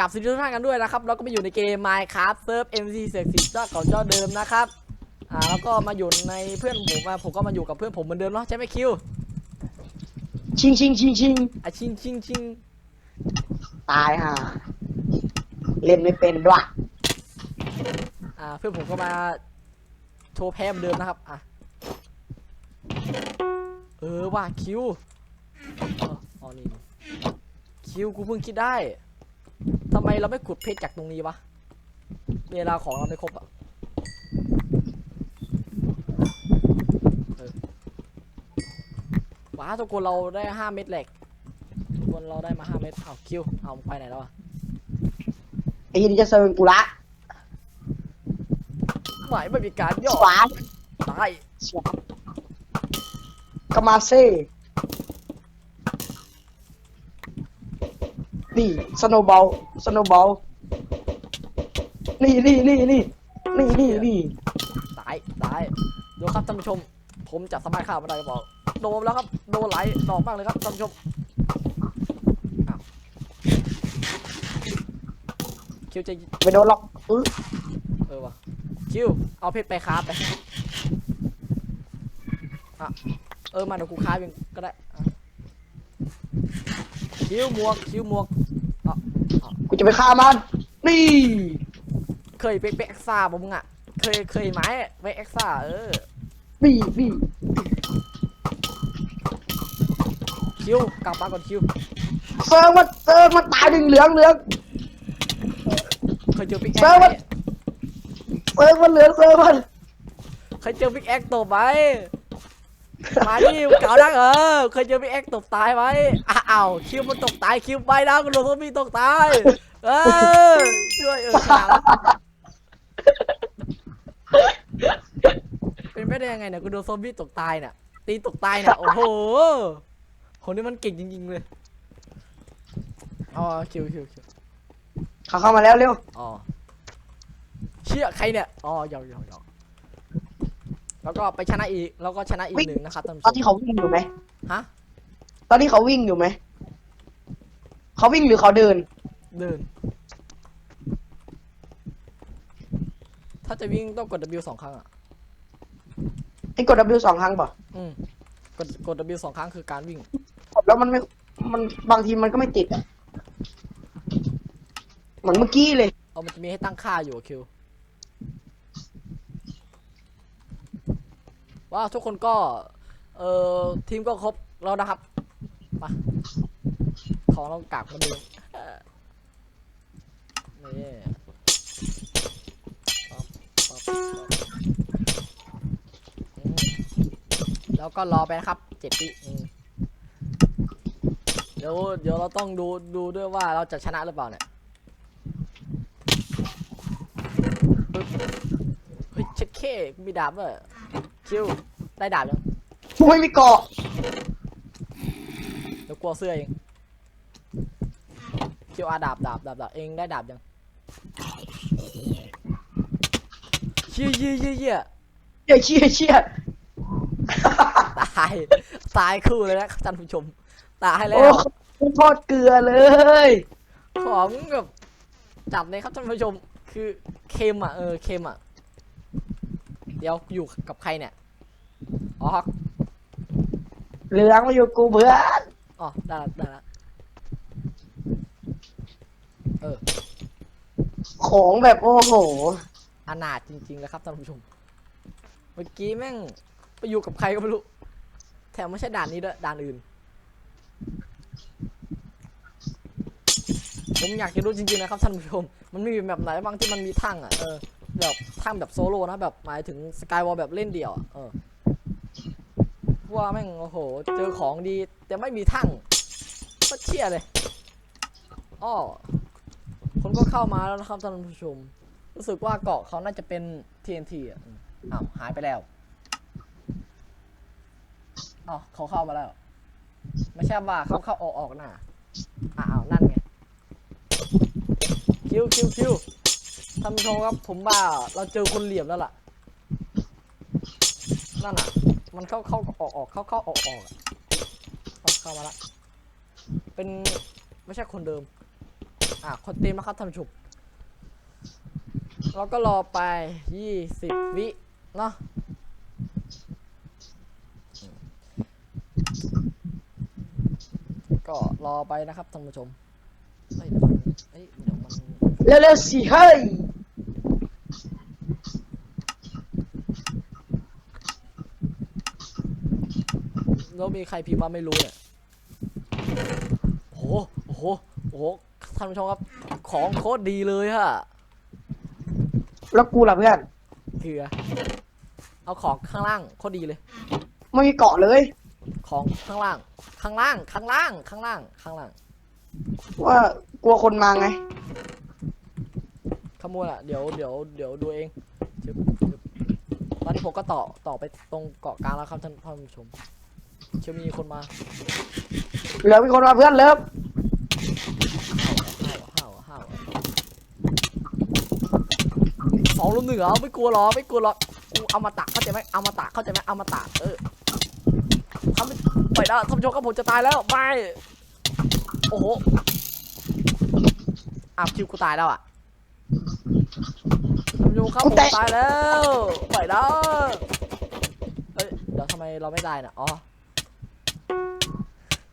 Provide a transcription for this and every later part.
กับสวัสดีทุกท่านกันด้วยนะครับเราก็มาอยู่ในเกม Minecraft Surf MC เสือกสิเจ้าเก่าเจ้าเดิมนะครับอ่าแล้วก็มาอยู่ในเพื่อนผมมาผมก็มาอยู่กับเพื่อนผมเหมือนเดิมเนาะใช่ไหมคิวชิงชิงชิงชิงอะชิงชิงชิงตายห่าเล่นไม่เป็นด้วยอ่าเพื่อนผมก็มาโชว์แพ้เหมือนเดิมนะครับอะเออว่าคิวเอออ๋อนี่คิวกูเพิ่งคิดได้ ทำไมเราไม่ขุดเพชรจากตรงนี้วะ เวลาของเราไม่ครบอะว้าทุกคนเราได้ห้าเม็ดเหล็ก ทุกคนเราได้มาห้าเม็ดเอาคิว เอาไปไหนแล้วอะไอ้ยินจะเซิร์ฟกูละหมายไม่มีการย่อสวาตายสวาก็มาเนี่สโนบอลสโนบอลนี่นี่นี่นี่นี่นี่นี่ตายตายดูครับท่านผู้ชม ผมจะสามารถฆ่ามันได้หรือเปล่าโดนแล้วครับโดนไหลายดอกบ้างเลยครับท่านผู้ชมอ้าวคิวจะไม่โดนหรอกอื้อเออวะคิวเอาเพชรไปค้าไปอะเออมาเดี๋ยวกูค้าเองก็ได้อะคิวหมวกคิวหมวก กูจะไปฆ่ามัน นี่เคยไปไปเอ็กซ่าบ่มึงอะ เคยเคยไหมไปเอ็กซ่าเออนี่นี่คิวกลับมาก่อนคิวเซิร์ฟมันเซิร์ฟมันตายหนึ่งเหลืองเหลือง เคยเจอบิ๊กเซิแอร์คฟมัน เซิร์ฟมันเหลืองเซิร์ฟมัน เคยเจอบิ๊กแอคตบไหม มาดิเก่าดังเออเคยเจอบิ๊กแอคตบตายไหมอ้าวคิวมันตกตายคิวไปนะคุณโดนซอมบี้ตกตายเออช่วยเออชนะแล้วเป็นไปได้ยังไงเนี่ยกูโดนซอมบี้ตกตายเนี่ยตีตกตายเนี่ยโอ้โหคนนี้มันเก่งจริงๆเลยอ๋อคิวคิวคิวเขาเข้ามาแล้วเร็วอ๋อเชี่ยใครเนี่ยอ๋อหยอกหยอกหยอก แล้วก็ไปชนะอีกแล้วก็ชนะอีกหนึ่งนะครับท่านผู้ตอนชที่มเขาวิ่งอยู่ไหมฮะตอนที่เขาวิ่งอยู่ไหมเขาวิ่งหรือเขาเดิน เดิน ถ้าจะวิ่งต้องกด W สองครั้งอะให้กด W สองครั้งป่ะอืมกดกด W สองครั้งคือการวิ่ง กดแล้วมันไม่มันบางทีมันก็ไม่ติดอะเหมือนเมื่อกี้เลย เอามันจะมีให้ตั้งค่าอยู่อะคิว ว้าทุกคนก็เอ่อทีมก็ครบแล้วนะครับมาของเรากากมาดิมเอ่อนี่แล้วก็รอไปนะครับเจ็ดปีเดี๋ยวเดี๋ยวเราต้องดูดูด้วยว่าเราจะชนะหรือเปล่าเนี่ยเฮ้ยเช็ดเคกมีดาบด้วย คิวได้ดาบยังกูไม่มีเกาะเดี๋ยวกลัวเสื้อเองคิวอาดาบดาบดาบดาบเองได้ดาบยังเชี่ยเชี่ยเชี่ยเชี่ยเชี่ยเชี่ยเชี่ยตายตายคู่เลยนะท่านผู้ชมตายแล้โอ้วทอดเกลือเลยของแบบจับเลยครับท่านผู้ชม คือเค็มอะเออเค็มอะ เดี๋ยวอยู่กับใครเนี่ย อ๋อเหลืองมาอยู่กูเพื่อนอ๋อได้ละได้ละของแบบโอ้โห อนาถจริงๆเลยครับท่านผู้ชม เมื่อกี้แม่งไปอยู่กับใครก็ไม่รู้ แถมไม่ใช่ด่านนี้ด้วยด่านอื่น ผมอยากจะรู้จริงๆนะครับท่านผู้ชม มันไม่มีแบบไหนบ้างที่มันมีทั้งอะ เออ แบบทั้งแบบโซโล่นะแบบหมายถึงสกายวอลแบบเล่นเดี่ยวเออว่าแม่งโอ้โห เจอของดี แต่ไม่มีทั้งก็เชี่ยเลยอ้อคนก็เข้ามาแล้วนะครับท่านผู้ชม รู้สึกว่าเกาะเขาน่าจะเป็น TNT อะอ้าวหายไปแล้วอ้าวเขาเข้ามาแล้ว ไม่ใช่ว่าเขาเข้าออกออกน่ะอ้าวนั่นไงคิวคิวคิว ท่านผู้ชมครับผมว่าเราเจอคนเหลี่ยมแล้วล่ะ นั่นอะ มันเข้าเข้าออกออกเข้าเข้าออกออกอะเอาเข้ามาละ เป็นไม่ใช่คนเดิม อะคนเต็มนะครับท่านผู้ชมเราก็รอไปยี่สิบวิเนาะก็รอไปนะครับท่านผู้ชมเฮ้ยเดี๋ยวมัน เฮ้ยเดี๋ยวมันเร็วๆสิเฮ้ยแล้วมีใครพิมพ์ว่าไม่รู้เนี่ยโอ้โหโอ้โหโอ้โหท่านผู้ชมครับ ของโคตรดีเลยฮะแล้วกูล่ะเพื่อนเถือเอาของข้างล่างโคตรดีเลย ไม่มีเกาะเลย ของข้างล่าง ข้างล่าง ข้างล่าง ข้างล่าง ข้างล่าง ว่ากลัวคนมาไงข โมยอะเดี๋ยวเดี๋ยวเดี๋ยวดูเองชึบชึบตอนนี้ผมก็ต่อต่อไปตรงเกาะกลางแล้วครับท่านท่านผู้ชมเชื่อมีคนมาเหลือมีคนมาเพื่อนเริ่มห้าวห้าวห้าวสองลุมหนึ่งเหรอไม่กลัวหรอไม่กลัวหรอกกูเอามาตะเข้าใจไหมเอามาตะเข้าใจไหมเอามาตะเออทำไม่ไปแล้วท่านผู้ชมครับผมจะตายแล้วไม่โอ้โหอ้าวคิวกูตายแล้วอะ ท่านผู้ชมครับผมตายแล้วไปแล้วเอ้ยเดี๋ยวทำไมเราไม่ได้น่ะอ๋อ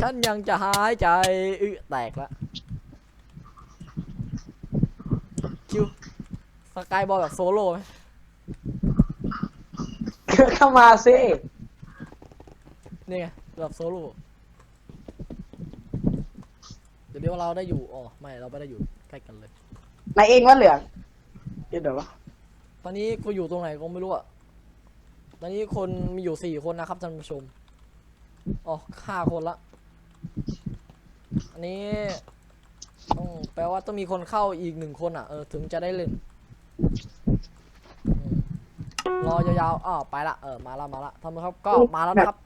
ฉันยังจะหายใจอึแตกแล้วคิวสกายบอลแบบโซโล่ไหมเข้ามาสินี่ไงแบบโซโล่เดี๋ยวเดี๋ยวเราได้อยู่อ๋อไม่เราไม่ได้อยู่ใกล้กันเลย นายเองว่าเหลืองเดี๋ยวเดี๋ยววะตอนนี้กูอยู่ตรงไหนก็ไม่รู้อะตอนนี้คนมีอยู่สี่คนนะครับท่านผู้ชม อ๋อฆ่าคนละ อันนี้ต้องแปลว่าต้องมีคนเข้าอีกหนึ่งคนอะ เออ ถึงจะได้เล่นอืมรอยาวๆอ้าวไปละ เออ มาละ มาละท่านผู้ชมครับ ก็มาแล้วนะครับ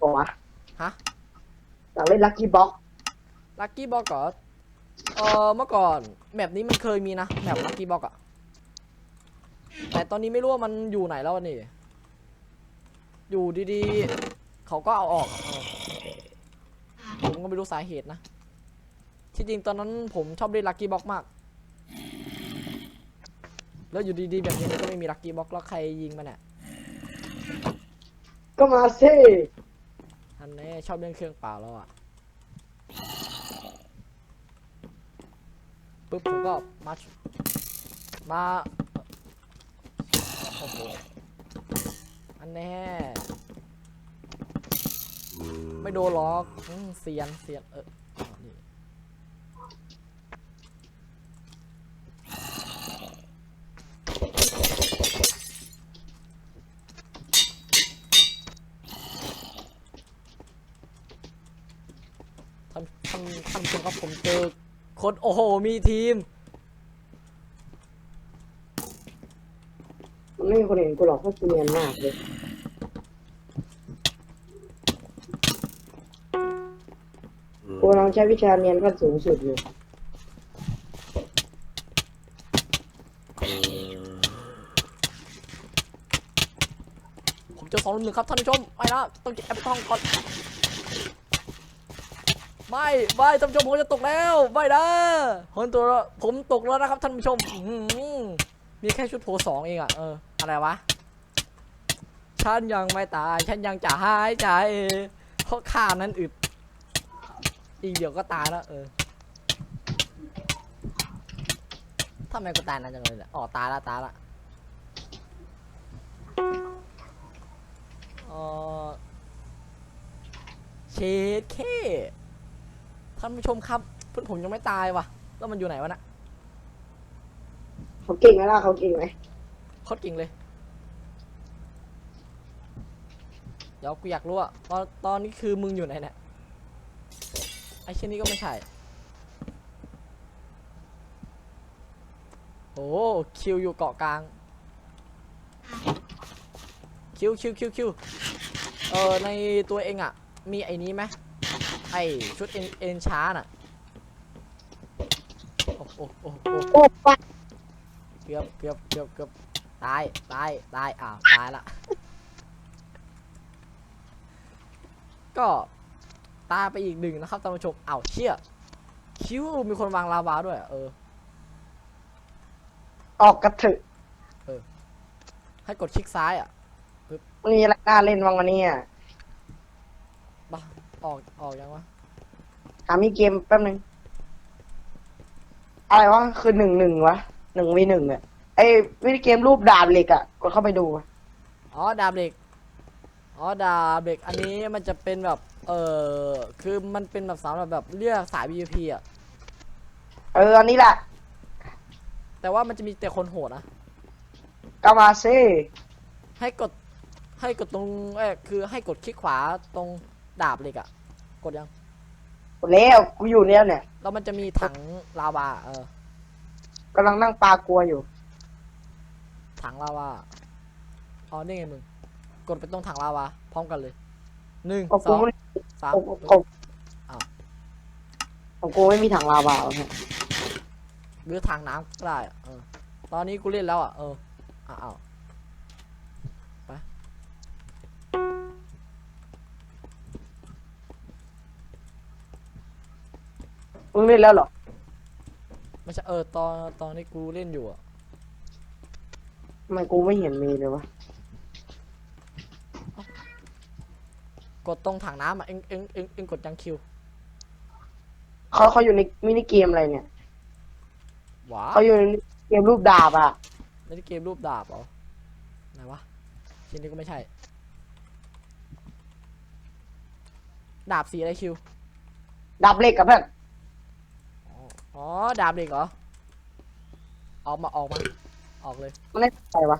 บอกว่าฮะ อยากเล่นลัคกี้บ็อก ลักกี้บ็อกก่อน เออเมื่อก่อนแมปนี้มันเคยมีนะแมปลักกี้บ็อกอะแต่ตอนนี้ไม่รู้ว่ามันอยู่ไหนแล้วนี่ อยู่ดีๆ เขาก็เอาออกอะเออผมก็ไม่รู้สาเหตุนะ ที่จริงตอนนั้นผมชอบเล่นลักกี้บ็อกมาก แล้วอยู่ดีๆ แบบนี้มันก็ไม่มีลักกี้บ็อกแล้วใครยิงมันเนี่ยก็มาสิอันนี้ชอบเล่นเครื่องเปล่าแล้วอะ ปุ๊บผมก็มามาโอ้โหอันแน่ไม่โดนหรอกเสียนเสียนเออท่านท่านท่านผู้ชมครับผมเจอ คนโอ้โห มีทีม มันไม่มีคนเห็นกูหรอกเพราะกูเนียนมากเลยกูกำลังใช้วิชาเนียนขั้นสูงสุดอยู่ผมเจอสองรุ่มหนึ่งครับท่านผู้ชมไม่นะต้องเก็บแอปเปิลทองก่อน ไม่ไม่ท่านผู้ชมผมจะตกแล้วไม่นะผมตัวผมตกแล้วนะครับท่านผู้ชมอืมีแค่ชุดโผสองเองอะเอออะไรวะฉันยังไม่ตายฉันยังจะหายใจเพราะข้านั้นอึดอีกเดี๋ยวก็ตายแล้วเออทำไมกูตายนานจังเลยเนี่ยอ๋อตายละตายละเออเชดเค ท่านผู้ชมครับเพื่อนผมยังไม่ตายว่ะ แล้วมันอยู่ไหนวะนะเขาเก่งไหมล่ะเขาเก่งไหมโคตรเก่งเลย เดี๋ยวกูอยากรู้อะตอนตอนนี้คือมึงอยู่ไหนเนี่ยไอ้เช่นนี้ก็ไม่ใช่ โอ้คิวอยู่เกาะกลาง คิวคิวคิวคิวเออในตัวเองอะมีไอ้นี้ไหม ไอชุดเอ็นเอ็นชาร์น่ะโอ้โอ้โอ้โอ้โอ้ปะเกือบเกือบเกือบเกือบตายตายตายอ้าวตายละก็ตายไปอีกหนึ่งนะครับท่านผู้ชมอ้าวเชี่ยคิวมีคนวางลาวาด้วยอะเออ ออกกระถึกให้กดคลิกซ้ายอะมีอะไรน่าเล่นบ้างวันนี้อะบ้า ออกออกยังวะหามีเกมแป๊บนึง อะไรวะ คือหนึ่งหนึ่งวะหนึ่งวีหนึ่งอะไอ้วิดีเกมรูปดาบเหล็กอะกดเข้าไปดูอะอ๋อดาบเหล็กอ๋อดาบเหล็กอันนี้มันจะเป็นแบบเออคือมันเป็นแบบสำหรับแบบเลือกสาย PVP อะเอออันนี้แหละแต่ว่ามันจะมีแต่คนโหดนะก็มาซิให้กดให้กดตรงเออคือให้กดคลิกขวาตรง ดาบเหล็กอะกดยัง กดแล้วกูอยู่เนี่ยเนี่ยแล้วมันจะมีถังลาวา เออ กำลังนั่งปลากลัวอยู่ ถังลาวา อ๋อ นี่ไงมึง กดไปตรงถังลาวา พร้อมกันเลย หนึ่งของสกูองไม่สามของของอ้าวของกูไม่มีถังลาวาเนี่ยหรือถังน้ำก็ได้อะเออ ตอนนี้กูเล่นแล้วอะ เอออ้าว งเล่นแล้วเหรอ ไม่ใช่เออตอนตอนนี้กูเล่นอยู่อะทำไมกูไม่เห็นมีเลยวะ กดตรงถังน้ำอะเอ็งเอ็งเอ็งเอ็งกดยังคิวเขาเขาอยู่ในมินิเกมอะไรเนี่ยว้าเขาอยู่ในเกมรูปดาบอะ ไม่ได้เกมรูปดาบเหรอไหนวะชิ้นนี้ก็ไม่ใช่ ดาบสีอะไรคิว ดาบเหล็กกับเพื่อน อ๋ออ๋อ ดาบเหล็กเหรอ ออกมาออกมา ออกเลย มันเล่นอะไรวะ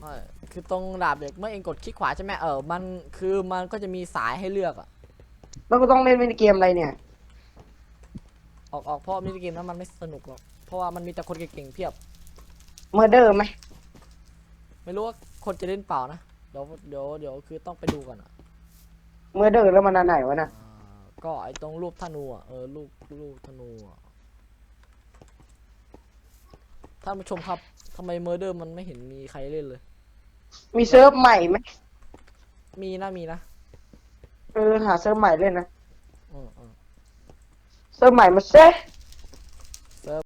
ไม่คือตรงดาบเหล็กเมื่อเองกดคลิกขวาใช่ไหมเออ มันคือมันก็จะมีสายให้เลือกอะแล้วกูต้องเล่นมินิเกมอะไรเนี่ย ออกออกเพราะมินิเกมนั้นมันไม่สนุกหรอก เพราะว่ามันมีแต่คนเก่งๆเพียบ เมอร์เดอร์ไหมไม่รู้ว่าคนจะเล่นเปล่านะ เดี๋ยวเดี๋ยวเดี๋ยวคือต้องไปดูก่อนอะเมอร์เดอร์แล้วมันอันไหนวะน่ะอ่า ก็ไอตรงรูปธนูอะเออรูปรูปธนูอะท่านผู้ชมครับทำไมเมอร์เดอร์มันไม่เห็นมีใครเล่นเลย มีเซิร์ฟใหม่ไหมมีนะมีนะเออหาเซิร์ฟใหม่เล่นนะ อืมอืมเซิร์ฟใหม่มาเซ่เซิร์ฟ